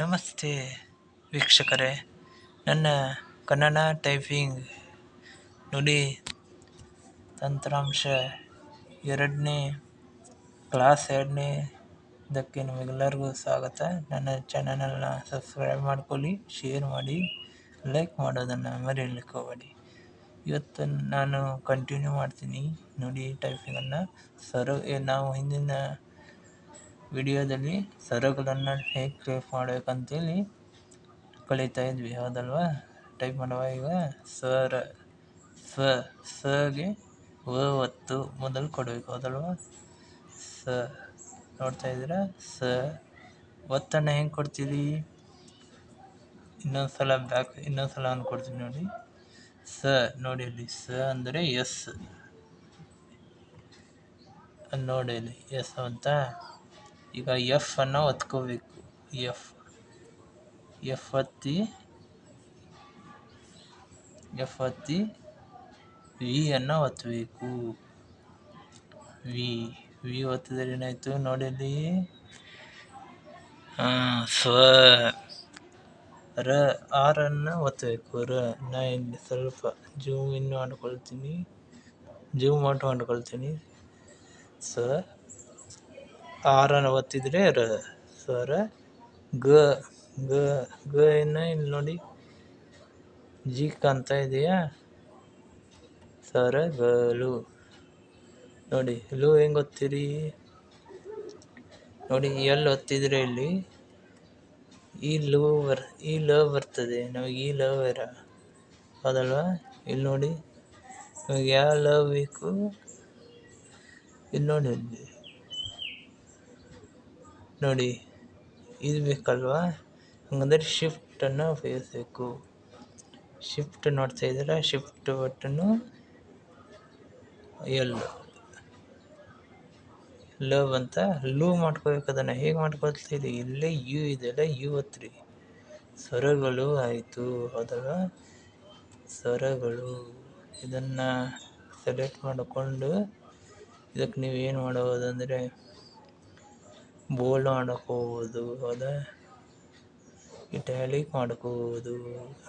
ನಮಸ್ತೆ ವೀಕ್ಷಕರೇ. ನನ್ನ ಕನ್ನಡ ಟೈಪಿಂಗ್ ನುಡಿ ತಂತ್ರಾಂಶ ಎರಡನೇ ಕ್ಲಾಸ್ ಎರಡನೇ ಇದಕ್ಕೆ ನಿಮಗೆಲ್ಲರಿಗೂ ಸ್ವಾಗತ. ನನ್ನ ಚಾನಲನ್ನು ಸಬ್ಸ್ಕ್ರೈಬ್ ಮಾಡ್ಕೊಳ್ಳಿ, ಶೇರ್ ಮಾಡಿ, ಲೈಕ್ ಮಾಡೋದನ್ನು ಮರೆಯಲಿಕ್ಕೆ ಹೋಗಬೇಡಿ ಇವತ್ತು ನಾನು ಕಂಟಿನ್ಯೂ ಮಾಡ್ತೀನಿ ನುಡಿ ಟೈಪಿಂಗನ್ನು. ಸರ್ ನಾವು ಹಿಂದಿನ ವಿಡಿಯೋದಲ್ಲಿ ಸರಗಳನ್ನು ಹೇಗೆ ಕ್ರಿಯೇಟ್ ಮಾಡಬೇಕಂತೇಳಿ ಕಲಿತಾ ಇದ್ವಿ. ಹೌದಲ್ವಾ? ಟೈಪ್ ಮಾಡುವ ಈಗ ಸರ, ಸ, ಸಗೆ ವ ಒತ್ತು ಮೊದಲು ಕೊಡಬೇಕು. ಹೌದಲ್ವಾ? ಸ, ನೋಡ್ತಾ ಇದ್ದೀರಾ? ಸ, ಒತ್ತನ್ನು ಹೆಂಗೆ ಕೊಡ್ತೀರಿ? ಇನ್ನೊಂದು ಸಲ ಬ್ಯಾಕ್ ಇನ್ನೊಂದು ಸಲ ಅಂದ್ಕೊಡ್ತೀನಿ ನೋಡಿ. ಸ, ನೋಡಿ ಇಲ್ಲಿ. ಸ ಅಂದರೆ ಎಸ್. ನೋಡಿ ಇಲ್ಲಿ. ಎಸ್ ಅಂತ. ಈಗ ಎಫ್ ಅನ್ನು ಒತ್ಕೋಬೇಕು. ಎಫ್ ಎಫ್ ಒತ್ತಿ ಎಫ್ ಒತ್ತಿ ವಿ ಅನ್ನು ಒತ್ತಬೇಕು ವಿ ವಿ ಒತ್ತಿದ್ರೆ ಏನಾಯಿತು ನೋಡಿಲ್ಲಿ? ಸ್ವ, ರ ಆರನ್ನು ಒತ್ತಬೇಕು ರ ನಾ ಇಲ್ಲಿ ಸ್ವಲ್ಪ ಜೂಮ್ ಇನ್ನು ಮಾಡ್ಕೊಳ್ತೀನಿ ಜೂಮ್ ಔಟ್ ಮಾಡ್ಕೊಳ್ತೀನಿ ಸ ಆರನ್ನು ಒತ್ತಿದರೆ ರ, ಸ್ವರ, ಗ ಗ ಗ ಏನು ಇಲ್ಲಿ ನೋಡಿ. ಜಿ ಕಾಣ್ತಾ ಇದೆಯಾ? ಸ್ವರ ಗಲು ನೋಡಿ, ಲು ಹೆಂಗೆ ಒತ್ತೀರಿ ನೋಡಿ ಎಲ್ಲಿ ಒತ್ತಿದ್ರೆ ಇಲ್ಲಿ? ಈ ಲು ಬರ್ ಈ ಲ ಬರ್ತದೆ. ನಮಗೆ ಈ ಲ ಬೇರ ಹೌದಲ್ವಾ ಇಲ್ಲಿ ನೋಡಿ. ನಮಗೆ ಯಾವ ಲವ್ ಬೇಕು? ಇಲ್ಲಿ ನೋಡಿ ನೋಡಿ, ಇದು ಬೇಕಲ್ವಾ? ಹಂಗಂದ್ರೆ ಶಿಫ್ಟನ್ನು ಉಪಯೋಗಿಸ್ಬೇಕು. ಶಿಫ್ಟ್ ನೋಡ್ತಾ ಇದ್ದೀರಾ? ಶಿಫ್ಟ್ ಬಟನ್ನು ಎಲ್ ಲವ್ ಅಂತ. ಲೂ ಮಾಡ್ಕೋಬೇಕು ಅದನ್ನು. ಹೇಗೆ ಮಾಡ್ಕೊಳ್ತೀರಿ ಇಲ್ಲೇ ಯು ಇದೆಲ್ಲ ಯು ಹತ್ರಿ. ಸ್ವರಗಳು ಆಯಿತು. ಅದರ ಸ್ವರಗಳು ಇದನ್ನು ಸೆಲೆಕ್ಟ್ ಮಾಡಿಕೊಂಡು ಇದಕ್ಕೆ ನೀವು ಏನು ಮಾಡಬಹುದಂದರೆ ಬೋಲ್ಡ್ ಮಾಡ್ಕೋಬೋದು ಹೌದಾ ಇಟ್ಯಾಲಿಕ್ ಮಾಡ್ಕೋಬೋದು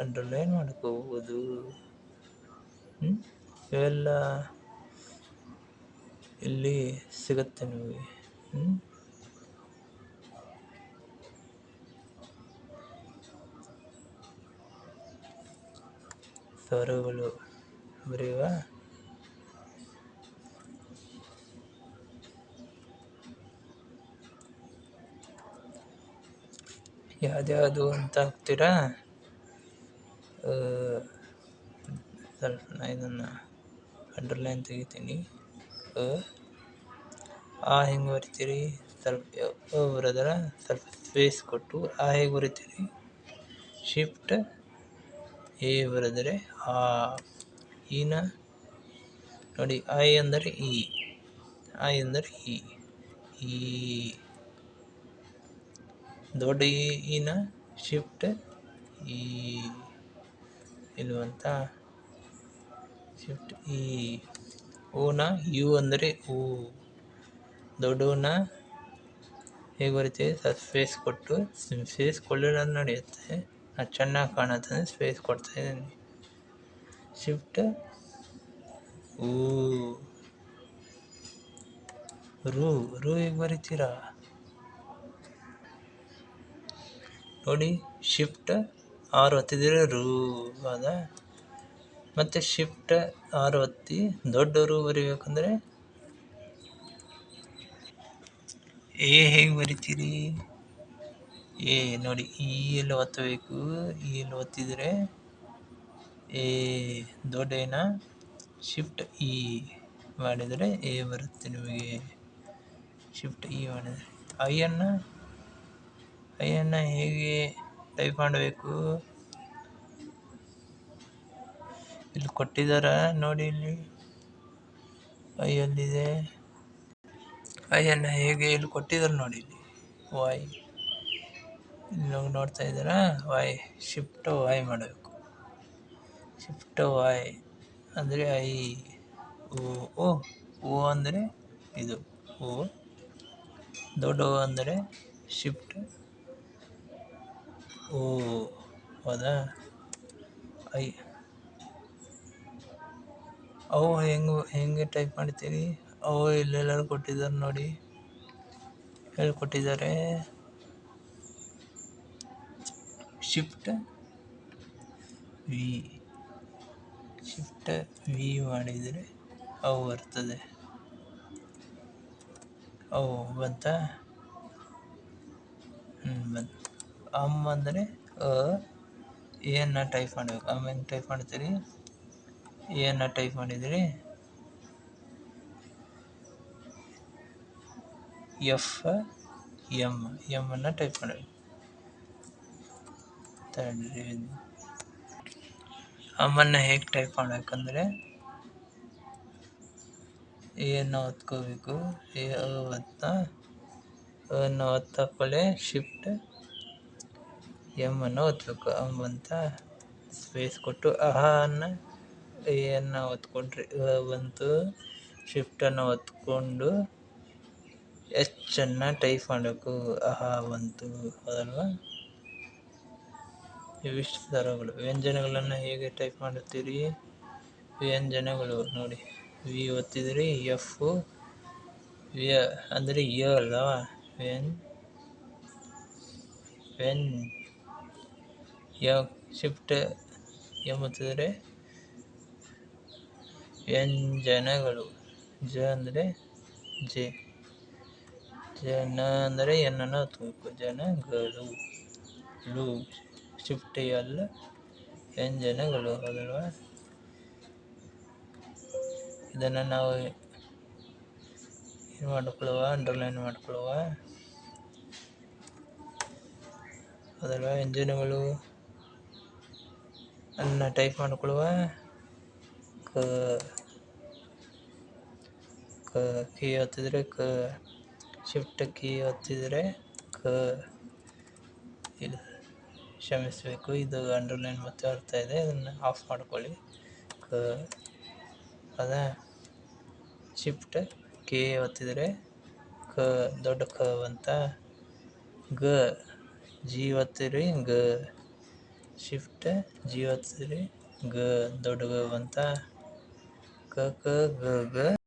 ಅಂಡರ್ಲೈನ್ ಮಾಡ್ಕೋಬೋದು ಇವೆಲ್ಲ ಇಲ್ಲಿ ಸಿಗುತ್ತೆ ನಿಮಗೆ ಸ್ವರಗಳು ಬರೆಯುವ ಯಾವ್ದ್ಯಾವುದು ಅಂತ ಹಾಕ್ತೀರಾ? ಸ್ವಲ್ಪ ನಾ ಇದನ್ನು ಅಂಡರ್ಲೈನ್ ತೆಗಿತೀನಿ. ಆ ಹೆಂಗೆ ಬರಿತೀರಿ? ಸ್ವಲ್ಪ ಬರೋದರ ಸ್ವಲ್ಪ ಸ್ಪೇಸ್ ಕೊಟ್ಟು ಆ ಹೇಗೆ ಬರಿತೀರಿ? ಶಿಫ್ಟ್ ಎ ಬರೆದರೆ ಆ ಈನ ನೋಡಿ, ಐ ಅಂದರೆ ಇ, ಐ ಅಂದರೆ ಇ ಈ ದೊಡ್ಡ ಇನ ಶಿಫ್ಟ್ ಈ, ಇಲ್ವಂತ ಶಿಫ್ಟ್ ಈ ಓನ ಯು ಅಂದರೆ ಓ. ದೊಡ್ಡವನ್ನ ಹೇಗೆ ಬರುತ್ತೆ? ಸ್ಪೇಸ್ ಕೊಟ್ಟು ಸ್ಪೇಸ್ ಕೊಡಲಿಲ್ಲ ನಡೆಯುತ್ತೆ. ಅದು ಚೆನ್ನಾಗಿ ಕಾಣುತ್ತೆ ಸ್ಪೇಸ್ ಕೊಡ್ತಾ ಇದ್ದೀನಿ. ಶಿಫ್ಟ್ ಊ ರೂ ರೂ ಹೇಗೆ ಬರಿತೀರಾ? ನೋಡಿ, ಶಿಫ್ಟ್ ಆರು ಹತ್ತಿದ್ರೆ ರೂ ಅದ ಮತ್ತು ಶಿಫ್ಟ್ ಆರು ಒತ್ತಿ ದೊಡ್ಡ ರು ಬರಿಬೇಕಂದ್ರೆ ಎ ಹೇಗೆ ಬರಿತೀರಿ? ಎ ನೋಡಿ ಈ ಎಲ್ಲ ಒತ್ತಬೇಕು. ಈ ಎಲ್ಲ ಒತ್ತಿದರೆ ಎ ದೊಡ್ಡ ಏನ? ಶಿಫ್ಟ್ ಇ ಮಾಡಿದರೆ ಎ ಬರುತ್ತೆ ನಿಮಗೆ. ಶಿಫ್ಟ್ ಇ ಮಾಡಿದರೆ ಐಯನ್ನು ಐಯನ್ನು ಹೇಗೆ ಟೈಪ್ ಮಾಡಬೇಕು? ಇಲ್ಲಿ ಕೊಟ್ಟಿದ್ದಾರ ನೋಡಿ ಇಲ್ಲಿ. ಐ ಎಲ್ಲಿದೆ ಐಯನ್ನು ಹೇಗೆ ಇಲ್ಲಿ ಕೊಟ್ಟಿದ್ದಾರೆ ನೋಡಿ ಇಲ್ಲಿ. ವಾಯ್ ಇಲ್ಲಿ ನೋಡ್ತಾ ಇದ್ದೀರಾ ವಾಯ್ ಶಿಫ್ಟ್ ವಾಯ್ ಮಾಡಬೇಕು. ಶಿಫ್ಟ್ ವಾಯ್ ಅಂದರೆ ಐ ಓ ಓ ಓ ಅಂದರೆ ಇದು. ಓ ದೊಡ್ಡ ಓ ಅಂದರೆ ಶಿಫ್ಟ್ ಓ, ಹೌದಾ? ಐ, ಅವು ಹೆಂಗೆ ಹೆಂಗೆ ಟೈಪ್ ಮಾಡ್ತೀರಿ? ಅವು ಇಲ್ಲೆಲ್ಲರೂ ಕೊಟ್ಟಿದ್ದಾರೆ ನೋಡಿ. ಹೇಳ್ಕೊಟ್ಟಿದ್ದಾರೆ ಶಿಫ್ಟ್ ವಿ ಶಿಫ್ಟ್ ವಿ ಮಾಡಿದರೆ ಅವು ಬರ್ತದೆ. ಅವು ಬಂತಾ? ಹ್ಞೂ ಬಂತು. ಅಮ್ ಅಂದರೆ ಅ ಅನ್ನ ಟೈಪ್ ಮಾಡಬೇಕು. ಅಮ್ ಹೆಂಗೆ ಟೈಪ್ ಮಾಡ್ತೀರಿ? ಅನ್ನ ಟೈಪ್ ಮಾಡಿದಿರಿ ಎಫ್, ಎಂ ಎಂ ಅನ್ನು ಟೈಪ್ ಮಾಡಬೇಕು. ತಡ್ರಿ. ಅಮ್ಮನ್ನು ಹೇಗೆ ಟೈಪ್ ಮಾಡಬೇಕಂದ್ರೆ ಎನ್ನು ಒತ್ಕೋಬೇಕು. ಎ ಒತ್ತ ಅನ್ನು ಒತ್ತಕೊಳ್ಳೆ ಶಿಫ್ಟ್ ಎಂ ಅನ್ನು ಒತ್ತಬೇಕು ಅಂತ ಸ್ಪೇಸ್ ಕೊಟ್ಟು ಅಹ ಅನ್ನು ಎನ್ನು ಒತ್ಕೊಂಡ್ರೆ ಅ ಬಂತು ಶಿಫ್ಟನ್ನು ಒತ್ಕೊಂಡು ಎಚ್ ಅನ್ನು ಟೈಪ್ ಮಾಡಬೇಕು. ಅಹ ಬಂತು ಅದಲ್ವಾ? ಇವಿಷ್ಟು ದರಗಳು. ವ್ಯಂಜನಗಳನ್ನು ಹೇಗೆ ಟೈಪ್ ಮಾಡುತ್ತೀರಿ? ವ್ಯಂಜನಗಳು ನೋಡಿ. ವಿ ಒತ್ತಿದ್ರಿ ಎಫ್ ಯ ಅಂದರೆ ಯ ಅಲ್ಲವಾ ವ್ಯನ್ ವ್ಯನ್ ಶಿಫ್ಟ್ ಎಂಬುತ್ತಿದ್ದರೆ ವ್ಯಂಜನಗಳು ಜ ಅಂದರೆ ಜೆ. ಜನ ಅಂದರೆ ಎನ್ನನ್ನು ಹೊತ್ಬೇಕು. ಜನಗಳು. ಲು ಶಿಫ್ಟ್ ಎಲ್ಲ ವ್ಯಂಜನಗಳು ಹೌದಲ್ವಾ ಇದನ್ನು ನಾವು ಏನು ಮಾಡಿಕೊಳ್ಳುವ? ಅಂಡರ್ಲೈನ್ ಮಾಡ್ಕೊಳ್ಳುವ. ಅದರ ವ್ಯಂಜನಗಳು ಅನ್ನ ಟೈಪ್ ಮಾಡ್ಕೊಳ್ಳುವ ಕ ಕ, ಕೀ ಒತ್ತಿದರೆ ಕ ಶಿಫ್ಟ್ ಕೀ ಒತ್ತಿದರೆ ಕ, ಇದು ಕ್ಷಮಿಸಬೇಕು. ಇದು ಅಂಡರ್ಲೈನ್ ಮತ್ತೆ ಬರ್ತಾ ಇದೆ. ಅದನ್ನು ಆಫ್ ಮಾಡ್ಕೊಳ್ಳಿ. ಕ, ಅದ ಶಿಫ್ಟ್ ಕೆ ಒತ್ತಿದರೆ ಕ, ದೊಡ್ಡ ಕ ಅಂತ. ಗ, ಜಿ ಒತ್ತಿರಿ, ಗ. ಶಿಫ್ಟ್ ಜಿ ಒತ್ತಿರಿ ಗ ದೊಡ್ಡ ಗ ಅಂತ ಕ ಕ ಗ ಗ.